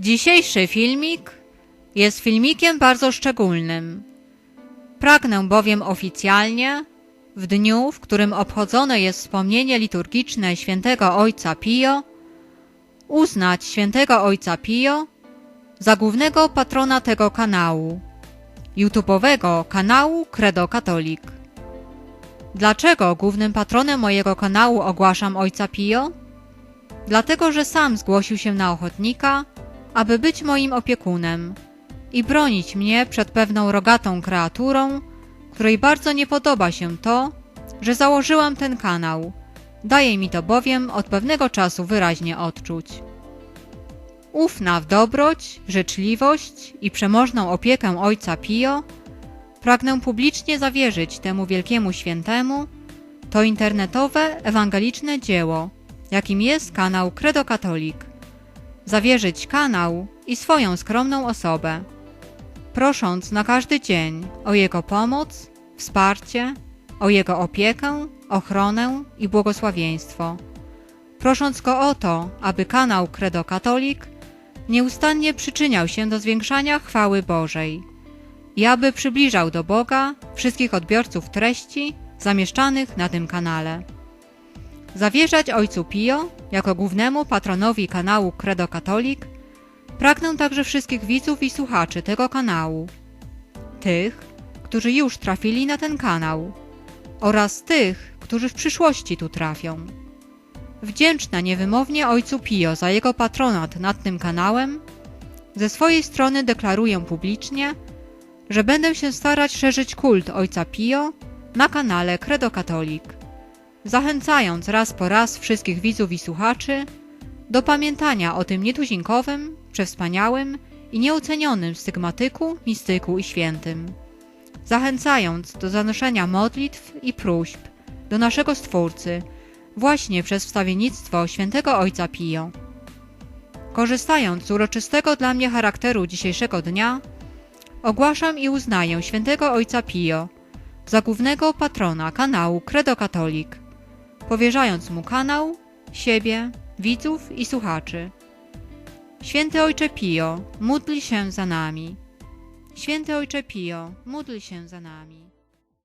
Dzisiejszy filmik jest filmikiem bardzo szczególnym. Pragnę bowiem oficjalnie, w dniu, w którym obchodzone jest wspomnienie liturgiczne świętego Ojca Pio, uznać świętego Ojca Pio za głównego patrona tego kanału, YouTube'owego kanału Credo Katolik. Dlaczego głównym patronem mojego kanału ogłaszam Ojca Pio? Dlatego, że sam zgłosił się na ochotnika, aby być moim opiekunem i bronić mnie przed pewną rogatą kreaturą, której bardzo nie podoba się to, że założyłam ten kanał. Daje mi to bowiem od pewnego czasu wyraźnie odczuć. Ufna w dobroć, życzliwość i przemożną opiekę ojca Pio, pragnę publicznie zawierzyć temu wielkiemu świętemu to internetowe, ewangeliczne dzieło, jakim jest kanał Credo Katolik. Zawierzyć kanał i swoją skromną osobę, prosząc na każdy dzień o jego pomoc, wsparcie, o jego opiekę, ochronę i błogosławieństwo. Prosząc go o to, aby kanał Credo Katolik nieustannie przyczyniał się do zwiększania chwały Bożej i aby przybliżał do Boga wszystkich odbiorców treści zamieszczanych na tym kanale. Zawierzać Ojcu Pio jako głównemu patronowi kanału Credo Katolik. Pragnę także wszystkich widzów i słuchaczy tego kanału, tych, którzy już trafili na ten kanał. Oraz tych, którzy w przyszłości tu trafią. Wdzięczna niewymownie Ojcu Pio za jego patronat nad tym kanałem, ze swojej strony deklaruję publicznie, że będę się starać szerzyć kult Ojca Pio na kanale Credo Katolik, zachęcając raz po raz wszystkich widzów i słuchaczy do pamiętania o tym nietuzinkowym, przewspaniałym i nieocenionym stygmatyku, mistyku i świętym, zachęcając do zanoszenia modlitw i próśb do naszego Stwórcy właśnie przez wstawiennictwo świętego Ojca Pio. Korzystając z uroczystego dla mnie charakteru dzisiejszego dnia, ogłaszam i uznaję świętego Ojca Pio za głównego patrona kanału Credo Katolik, powierzając mu kanał, siebie, widzów i słuchaczy. Święty Ojcze Pio, módl się za nami. Święty Ojcze Pio, módl się za nami.